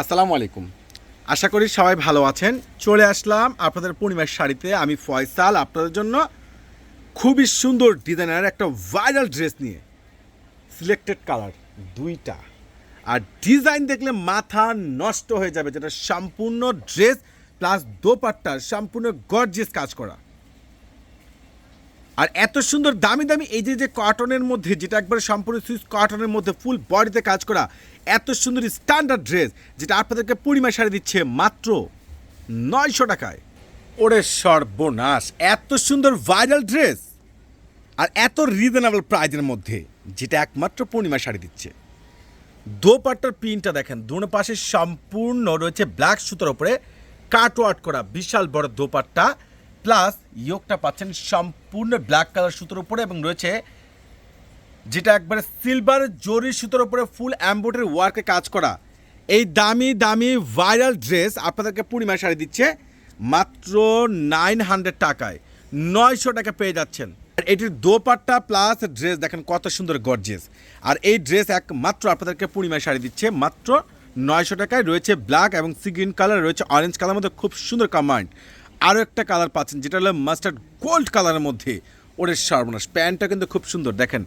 আসসালামু আলাইকুম। আশা করি সবাই ভালো আছেন। চলে আসলাম আপনাদের পূর্ণিমার শাড়িতে। আমি ফয়সাল, আপনাদের জন্য খুবই সুন্দর ডিজাইনের একটা ভাইরাল ড্রেস নিয়ে সিলেক্টেড কালার দুইটা। আর ডিজাইন দেখলে মাথা নষ্ট হয়ে যাবে, যেটা সম্পূর্ণ ড্রেস প্লাস দোপাট্টার সম্পূর্ণ গর্জিয়াস কাজ করা। আর এত সুন্দর দামি দামি এই যে যে কটনের মধ্যে, যেটা একবারে সম্পূর্ণ সুইচ কটনের মধ্যে ফুল বডিতে কাজ করা, এত সুন্দর স্ট্যান্ডার্ড ড্রেস যেটা আপনাদেরকে পূর্ণিমা শাড়ি দিচ্ছে মাত্র নয়শো টাকায়। ওরে সর্বনাশ, এত সুন্দর ভাইরাল ড্রেস আর এত রিজনেবল প্রাইজের মধ্যে, যেটা একমাত্র পূর্ণিমা শাড়ি দিচ্ছে। দোপাট্টার প্রিন্টটা দেখেন, দুনো পাশে সম্পূর্ণ রয়েছে ব্ল্যাক সুতোর উপরে কাটওয়ার্ট করা বিশাল বড় দোপাট্টা। প্লাস ইয়োগটা পাচ্ছেন সম্পূর্ণ ব্ল্যাক কালার সুতোর উপরে এবং রয়েছে যেটা একবারে সিলভার জরি সুতোর উপরে ফুল অ্যাম্বোটারি ওয়ার্কে কাজ করা। এই দামি দামি ভাইরাল ড্রেস আপনাদেরকে পূর্ণিমা শাড়ি দিচ্ছে মাত্র নাইন হান্ড্রেড টাকায়। নয়শো টাকা পেয়ে যাচ্ছেন। আর এটির দোপাট্টা প্লাস ড্রেস দেখেন কত সুন্দর গর্জেস আর এই ড্রেস একমাত্র আপনাদেরকে পূর্ণিমা শাড়ি দিচ্ছে মাত্র নয়শো টাকায়। রয়েছে ব্ল্যাক এবং সি গ্রিন কালার, রয়েছে অরেঞ্জ কালার, মধ্যে খুব সুন্দর কম্বাইন্ড। আরও একটা কালার পাচ্ছেন, যেটা হলো মাস্টার্ড গোল্ড কালারের মধ্যে। ওরের সর্বনাশ, প্যান্টটা কিন্তু খুব সুন্দর। দেখেন,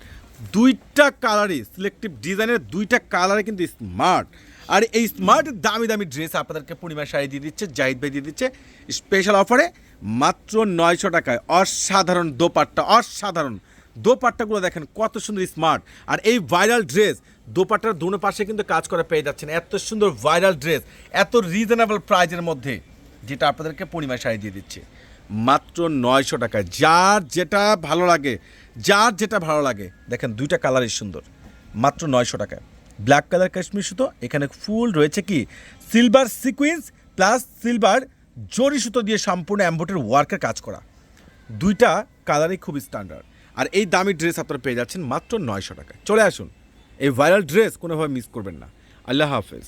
দুইটা কালারই সিলেক্টিভ ডিজাইনের দুইটা কালারে কিন্তু স্মার্ট আর এই স্মার্ট দামি দামি ড্রেস আপনাদেরকে পূর্ণিমা শাড়ি দিয়ে দিচ্ছে, জাহিদ ভাই দিয়ে দিচ্ছে। স্পেশাল অফারে মাত্র নয়শো টাকায়। অসাধারণ দোপাট্টা, অসাধারণ। দোপাট্টাগুলো দেখেন, কত সুন্দর স্মার্ট আর এই ভাইরাল ড্রেস দোপাট্টার দুনো পাশে কিন্তু কাজ করে পেয়ে যাচ্ছেন। এত সুন্দর ভাইরাল ড্রেস এত রিজনেবল প্রাইজের মধ্যে। যেটা আপনাদেরকে পূর্ণিমা শাড়ি দিয়ে দিচ্ছে। মাত্র নয়শো টাকায়। যার যেটা ভালো লাগে, যার যেটা ভালো লাগে, দেখেন দুইটা কালারই সুন্দর। মাত্র নয়শো টাকায়। ব্ল্যাক কালার কাশ্মীর সুতো, এখানে ফুল রয়েছে কি? সিলভার সিকুয়েন্স প্লাস সিলভার জরি সুতো দিয়ে সম্পূর্ণ অ্যাম্বোটের ওয়ার্কের কাজ করা। দুইটা কালারই খুব স্ট্যান্ডার্ড আর এই দামি ড্রেস আপনারা পেয়ে যাচ্ছেন মাত্র নয়শো টাকায়। চলে আসুন। এই ভাইরাল ড্রেস কোনোভাবে মিস করবেন না। আল্লাহ হাফেজ।